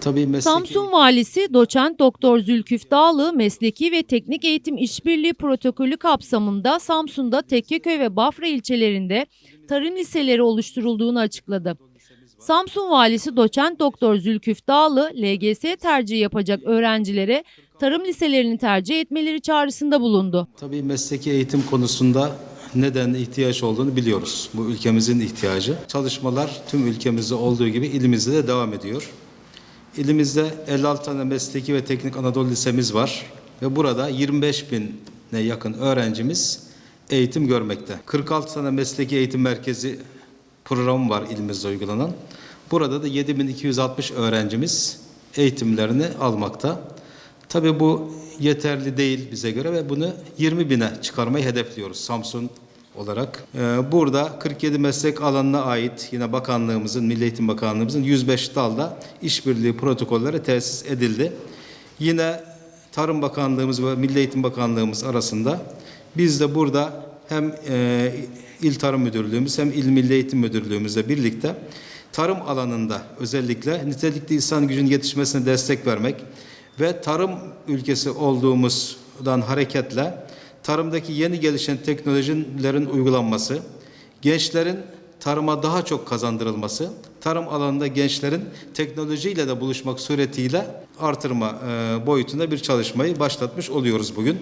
Tabii mesleki Samsun Valisi Doçent Doktor Zülküf Dağlı Mesleki ve Teknik Eğitim İşbirliği Protokolü kapsamında Samsun'da Tekkeköy ve Bafra ilçelerinde tarım liseleri oluşturulduğunu açıkladı. Samsun Valisi Doçent Doktor Zülküf Dağlı LGS tercihi yapacak öğrencilere tarım liselerini tercih etmeleri çağrısında bulundu. Tabii mesleki eğitim konusunda neden ihtiyaç olduğunu biliyoruz. Bu ülkemizin ihtiyacı. Çalışmalar tüm ülkemizde olduğu gibi ilimizde de devam ediyor. İlimizde 56 tane mesleki ve teknik Anadolu Lisemiz var ve burada 25 bine yakın öğrencimiz eğitim görmekte. 46 tane mesleki eğitim merkezi programı var ilimizde uygulanan. Burada da 7260 öğrencimiz eğitimlerini almakta. Tabii bu yeterli değil bize göre ve bunu 20 bine çıkarmayı hedefliyoruz Samsun olarak. Ee, Burada 47 meslek alanına ait yine bakanlığımızın, Milli Eğitim Bakanlığımızın 105 dalda işbirliği protokolleri tesis edildi. Yine Tarım Bakanlığımız ve Milli Eğitim Bakanlığımız arasında biz de burada hem e, İl Tarım Müdürlüğümüz hem İl Milli Eğitim Müdürlüğümüzle birlikte tarım alanında özellikle nitelikli insan gücünün yetişmesine destek vermek ve tarım ülkesi olduğumuzdan hareketle tarımdaki yeni gelişen teknolojilerin uygulanması, gençlerin tarıma daha çok kazandırılması, tarım alanında gençlerin teknolojiyle de buluşmak suretiyle artırma e, boyutunda bir çalışmayı başlatmış oluyoruz bugün.